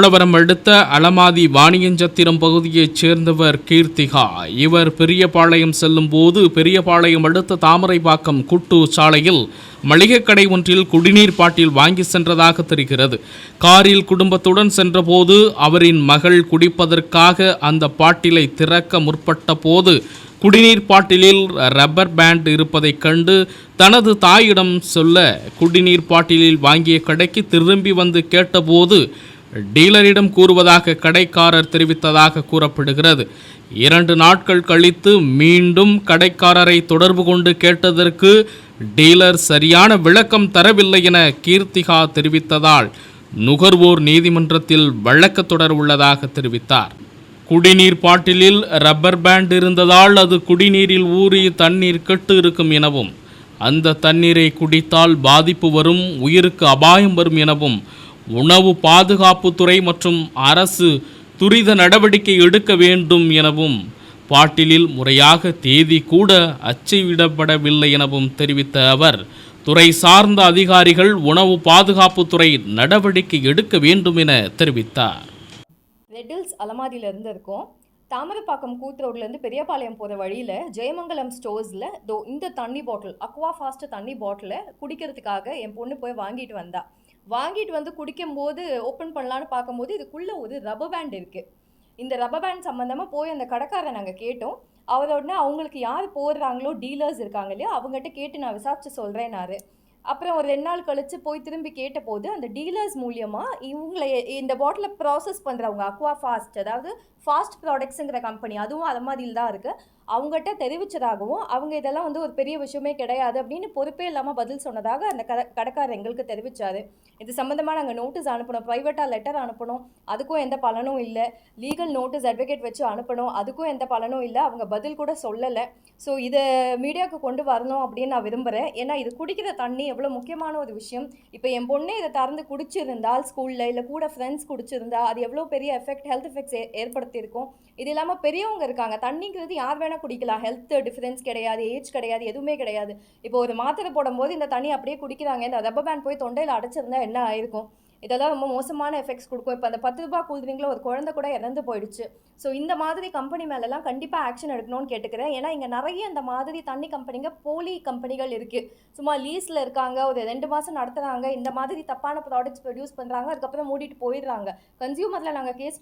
சோழவரம் அடுத்த அலமாதி வாணியஞ்சத்திரம் பகுதியைச் சேர்ந்தவர் கீர்த்திகா. இவர் பெரியபாளையம் செல்லும் போது பெரியபாளையம் அடுத்த தாமரைப்பாக்கம் குட்டு சாலையில் மளிகைக் கடை ஒன்றில் குடிநீர் பாட்டில் வாங்கி சென்றதாக தெரிகிறது. காரில் குடும்பத்துடன் சென்றபோது அவரின் மகள் குடிப்பதற்காக அந்த பாட்டிலை திறக்க முற்பட்ட போது குடிநீர் பாட்டிலில் ரப்பர் பேண்ட் இருப்பதைக் கண்டு தனது தாயிடம் சொல்ல குடிநீர் பாட்டிலில் வாங்கிய கடைக்கு திரும்பி வந்து கேட்டபோது டீலரிடம் கூறுவதாக கடைக்காரர் தெரிவித்ததாக கூறப்படுகிறது. இரண்டு நாட்கள் கழித்து மீண்டும் கடைக்காரரை தொடர்பு கொண்டு கேட்டதற்கு டீலர் சரியான விளக்கம் தரவில்லை என கீர்த்திகா தெரிவித்ததால் நுகர்வோர் நீதிமன்றத்தில் வழக்கு தொடர் உள்ளதாக தெரிவித்தார். குடிநீர் பாட்டிலில் ரப்பர் பேண்ட் இருந்ததால் அது குடிநீரில் ஊறி தண்ணீர் கெட்டு இருக்கும் எனவும் அந்த தண்ணீரை குடித்தால் பாதிப்பு வரும் உயிருக்கு அபாயம் வரும் எனவும் உணவு பாதுகாப்புத்துறை மற்றும் அரசு துரித நடவடிக்கை எடுக்க வேண்டும் எனவும் பாட்டிலில் முறையாக தேதி கூட அச்சுவிடப்படவில்லை எனவும் தெரிவித்த அவர் துறை சார்ந்த அதிகாரிகள் உணவு பாதுகாப்புத்துறை நடவடிக்கை எடுக்க வேண்டும் என தெரிவித்தார். ரெட்டில்ஸ் அலமாதியிலிருந்து இருக்கோம். தாமரப்பாக்கம் கூத் ரோட்லேருந்து பெரியபாளையம் போகிற வழியில் ஜெயமங்கலம் ஸ்டோர்ஸில் தோ இந்த தண்ணி பாட்டில் அக்வா ஃபாஸ்ட் தண்ணி பாட்டிலை குடிக்கிறதுக்காக என் பொண்ணு போய் வாங்கிட்டு வந்தா. வாங்கிட்டு வந்து குடிக்கும்போது ஓப்பன் பண்ணலான்னு பார்க்கும்போது இதுக்குள்ளே ஒரு ரப்பர் பேண்ட் இருக்குது இந்த ரப்பர் பேண்ட் சம்மந்தமாக போய் அந்த கடைக்காரரை நாங்கள் கேட்டோம். அவர் உடனே அவங்களுக்கு யார் போடுறாங்களோ டீலர்ஸ் இருக்காங்க இல்லையா அவங்ககிட்ட கேட்டு நான் விசாரிச்சு சொல்கிறேனாரு அப்புறம் ஒரு ரெண்டு நாள் கழித்து போய் திரும்பி கேட்டபோது அந்த டீலர்ஸ் மூலியமாக இவங்களை இந்த பாட்டிலை ப்ராசஸ் பண்ணுறவங்க அக்வா ஃபாஸ்ட் அதாவது ஃபாஸ்ட் ப்ராடக்ட்ஸுங்கிற கம்பெனி அதுவும் அது மாதிரியில் தான் இருக்குது அவங்ககிட்ட தெரிவிச்சதாகவும் அவங்க இதெல்லாம் வந்து ஒரு பெரிய விஷயமே கிடையாது அப்படின்னு பொறுப்பே இல்லாமல் பதில் சொன்னதாக அந்த கட கடைக்காரர் எங்களுக்கு தெரிவித்தார் இது சம்மந்தமாக நாங்கள் நோட்டீஸ் அனுப்பணும் ப்ரைவேட்டாக லெட்டர் அனுப்பணும் அதுக்கும் எந்த பலனும் இல்லை. லீகல் நோட்டீஸ் அட்வொகேட் வச்சு அனுப்பணும் அதுக்கும் எந்த பலனும் இல்லை. அவங்க பதில் கூட சொல்லலை. ஸோ இதை மீடியாவுக்கு கொண்டு வரணும் அப்படின்னு நான் விரும்புகிறேன் ஏன்னா இது குடிக்கிற தண்ணி எவ்வளோ முக்கியமான ஒரு விஷயம். இப்போ என் பொண்ணே இதை திறந்து குடிச்சிருந்தால் ஸ்கூலில் இல்லை கூட ஃப்ரெண்ட்ஸ் குடிச்சிருந்தா அது எவ்வளோ பெரிய எஃபெக்ட் ஹெல்த் எஃபெக்ட்ஸ் ஏற்படுத்தியிருக்கும். இது இல்லாமல் பெரியவங்க இருக்காங்க. தண்ணிங்கிறது யார் வேணால் குடிக்கலாம். ஹெல்த் டிஃபரன்ஸ் கிடையாது ஏஜ் கிடையாது எதுவுமே கிடையாது. இப்போ ஒரு மாத்திரை போடும்போது இந்த தண்ணி அப்படியே குடிக்கிறாங்க. இந்த ரப்பர் பேண்ட் போய் தொண்டையில் அடைச்சிருந்தா என்ன ஆயிருக்கும்? இதெல்லாம் ரொம்ப மோசமான எஃபெக்ட்ஸ் கொடுக்கும். இப்போ அந்த பத்து ரூபாய் கூல்ட்ரிங்கில் ஒரு குழந்தை கூட இறந்து போயிடுச்சு. ஸோ இந்த மாதிரி கம்பெனி மேலெல்லாம் கண்டிப்பாக ஆக்ஷன் எடுக்கணும்னு கேட்டுக்கிறேன். ஏன்னா இங்கே நிறைய இந்த மாதிரி தண்ணி கம்பெனிங்க போலி கம்பெனிகள் இருக்குது சும்மா லீஸில் இருக்காங்க ஒரு ரெண்டு மாதம் நடத்துகிறாங்க இந்த மாதிரி தப்பான ப்ராடக்ட்ஸ் ப்ரொடியூஸ் பண்ணுறாங்க அதுக்கப்புறம் மூடிட்டு போயிடுறாங்க. கன்சியூமரில் நாங்கள் கேஸ்